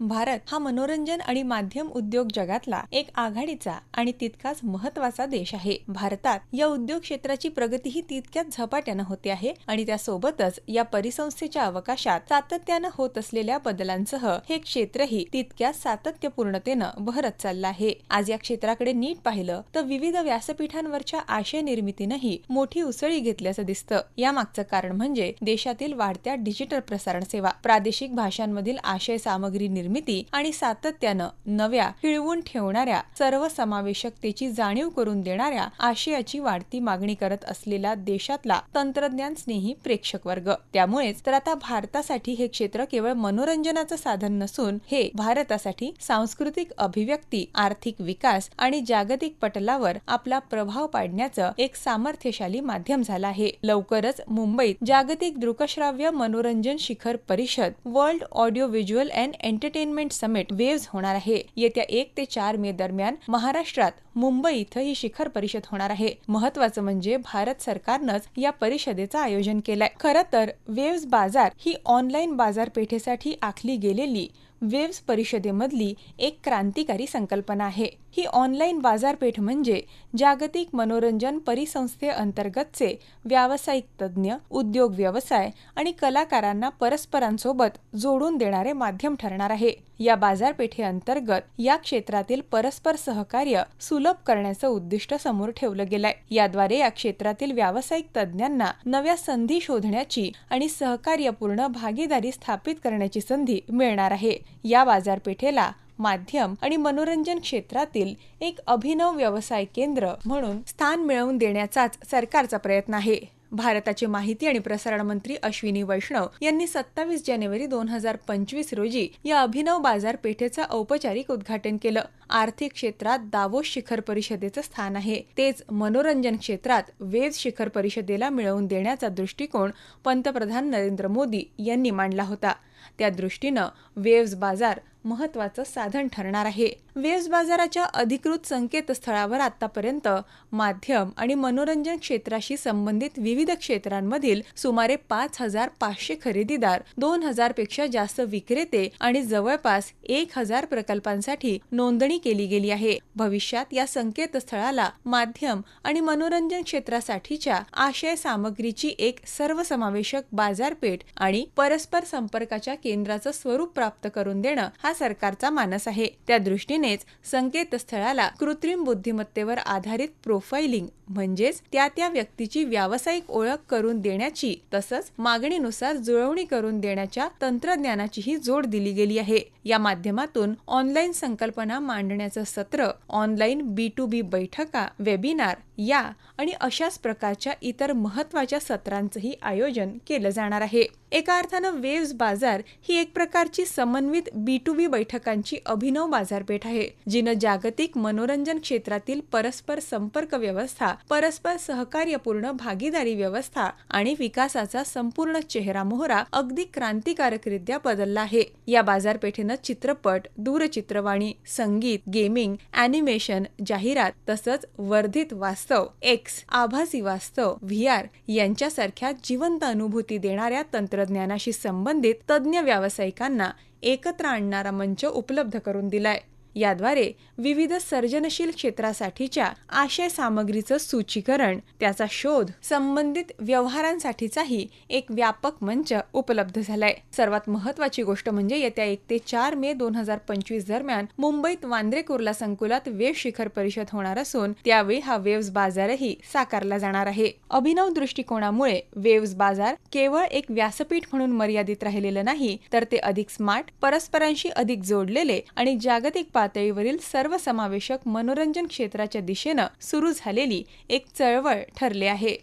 भारत हा मनोरंजन आणि माध्यम उद्योग जगातला एक आघाडीचा आणि तितकाच महत्त्वाचा देश आहे. भारतात या उद्योग क्षेत्राची प्रगती ही तितक्याच झपाट्यानं होते आहे आणि त्यासोबतच या परिसंस्थेच्या अवकाशात सातत्यानं होत असलेल्या बदलांसह हे क्षेत्रही तितक्याच सातत्यपूर्णतेनं बहरत चाललं आहे. आज या क्षेत्राकडे नीट पाहिलं तर विविध व्यासपीठांवरच्या आशय निर्मितीनंही मोठी उसळी घेतल्याचं दिसतं. यामागचं कारण म्हणजे देशातील वाढत्या डिजिटल प्रसारण सेवा. प्रादेशिक भाषांमधील आशय सामग्री निर्मिती आणि सातत्यानं नव्या खिळवून ठेवणाऱ्या सर्वसमावेशकतेची जाणीव करून देणाऱ्या आशयाची वाढती मागणी करत असलेला देशातला तंत्रज्ञान स्नेही प्रेक्षक वर्ग त्यामुळेच तर आता भारतासाठी हे क्षेत्र केवळ मनोरंजनाचं साधन नसून हे भारतासाठी सांस्कृतिक अभिव्यक्ती आर्थिक विकास आणि जागतिक पटलावर आपला प्रभाव पाडण्याचं एक सामर्थ्यशाली माध्यम झालं आहे. लवकरच मुंबईत जागतिक दृकश्राव्य मनोरंजन शिखर परिषद world audio visual and entertainment summit waves होणार आहे. येत्या एक ते चार मे दरम्यान महाराष्ट्रात मुंबई इथं ही शिखर परिषद होणार आहे. महत्वाचं म्हणजे भारत सरकारनंच या परिषदेचं आयोजन केलंय. खरं तर वेव्स बाजार ही ऑनलाईन बाजारपेठेसाठी आखली गेलेली वेव्स परिषदेमधली एक क्रांतिकारी संकल्पना आहे. ही ऑनलाईन बाजारपेठ म्हणजे जागतिक मनोरंजन परिसंस्थेअंतर्गतचे व्यावसायिक तज्ज्ञ उद्योग व्यवसाय आणि कलाकारांना परस्परांसोबत जोडून देणारे माध्यम ठरणार आहे. या बाजारपेठेअंतर्गत या क्षेत्रातील परस्पर सहकार्य सुलभ करण्याचं उद्दिष्ट समोर ठेवलं गेलंय. याद्वारे या क्षेत्रातील व्यावसायिक तज्ज्ञांना नव्या संधी शोधण्याची आणि सहकार्यपूर्ण भागीदारी स्थापित करण्याची संधी मिळणार आहे. या बाजारपेठेला माध्यम आणि मनोरंजन क्षेत्रातील एक अभिनव व्यवसाय केंद्र म्हणून स्थान मिळवून देण्याचाच सरकारचा प्रयत्न आहे. भारताचे माहिती आणि प्रसारण मंत्री अश्विनी वैष्णव यांनी सत्तावीस जानेवारी दोन हजार पंचवीस रोजी या अभिनव बाजारपेठेचं औपचारिक उद्घाटन केलं. आर्थिक क्षेत्रात दावोस शिखर परिषदेचं स्थान आहे. तेच मनोरंजन क्षेत्रात वेज शिखर परिषदेला मिळवून देण्याचा दृष्टिकोन पंतप्रधान नरेंद्र मोदी यांनी मांडला होता. त्या दृष्टीनं वेव्स बाजार महत्वाचं साधन ठरणार आहे. वेव्स बाजाराच्या अधिकृत संकेतस्थळावर आतापर्यंत माध्यम आणि मनोरंजन क्षेत्राशी संबंधित विविध क्षेत्रांमधील सुमारे पाच हजार पाचशे खरेदीदार दोन हजारपेक्षा जास्त विक्रेते आणि जवळपास एक हजार प्रकल्पांसाठी नोंदणी केली गेली आहे. भविष्यात या संकेतस्थळाला माध्यम आणि मनोरंजन क्षेत्रासाठीच्या आशय सामग्रीची एक सर्वसमावेशक बाजारपेठ आणि परस्पर संपर्काच्या केंद्राचं स्वरूप प्राप्त करून देणं हा सरकारचा मानस आहे. त्या दृष्टीनेच संकेतस्थळाला कृत्रिम बुद्धिमत्तेवर आधारित प्रोफाइलिंग म्हणजेच त्या त्या व्यक्तीची व्यावसायिक ओळख करून देण्याची तसंच मागणीनुसार जुळवणी करून देण्याच्या तंत्रज्ञानाचीही जोड दिली गेली आहे. या माध्यमातून ऑनलाईन संकल्पना मांडण्याचं सत्र ऑनलाईन बी टू बी बैठका वेबिनार या आणि अशाच प्रकारच्या इतर महत्त्वाच्या सत्रांचंही आयोजन केलं जाणार आहे. एका अर्थानं वेव्स बाजार ही एक प्रकारची समन्वित बी टू बी बैठकांची अभिनव बाजारपेठ आहे जिनं जागतिक मनोरंजन क्षेत्रातील परस्पर संपर्क व्यवस्था परस्पर सहकार्यपूर्ण भागीदारी व्यवस्था आणि विकासाचा संपूर्ण चेहरा मोहरा अगदी क्रांतिकारकरित्या बदलला आहे. या बाजारपेठेनं चित्रपट दूरचित्रवाणी संगीत गेमिंग अॅनिमेशन जाहिरात तसंच वर्धित वास्तव एक्स आभासी वास्तव व्ही आर यांच्यासारख्या जिवंत अनुभूती देणाऱ्या तंत्रज्ञानाशी संबंधित तज्ज्ञ व्यावसायिकांना एकत्र आणणारा मंच उपलब्ध करून दिलाय. याद्वारे विविध सर्जनशील क्षेत्रासाठीच्या आशय सामग्रीचं सूचीकरण त्याचा शोध संबंधित व्यवहारांसाठीचाही एक व्यापक मंच उपलब्ध झालाय. सर्वात महत्वाची गोष्ट म्हणजे येत्या एक ते चार मे दोन हजार पंचवीस दरम्यान मुंबईत वांद्रे कुर्ला संकुलात वेव शिखर परिषद होणार असून त्यावेळी हा वेव्स बाजारही साकारला जाणार आहे. अभिनव दृष्टिकोनामुळे वेव्स बाजार केवळ एक व्यासपीठ म्हणून मर्यादित राहिलेलं नाही तर ते अधिक स्मार्ट परस्परांशी अधिक जोडलेले आणि जागतिक पातळीवरील सर्वसमावेशक मनोरंजन क्षेत्राच्या दिशेनं सुरू झालेली एक चळवळ ठरले आहे.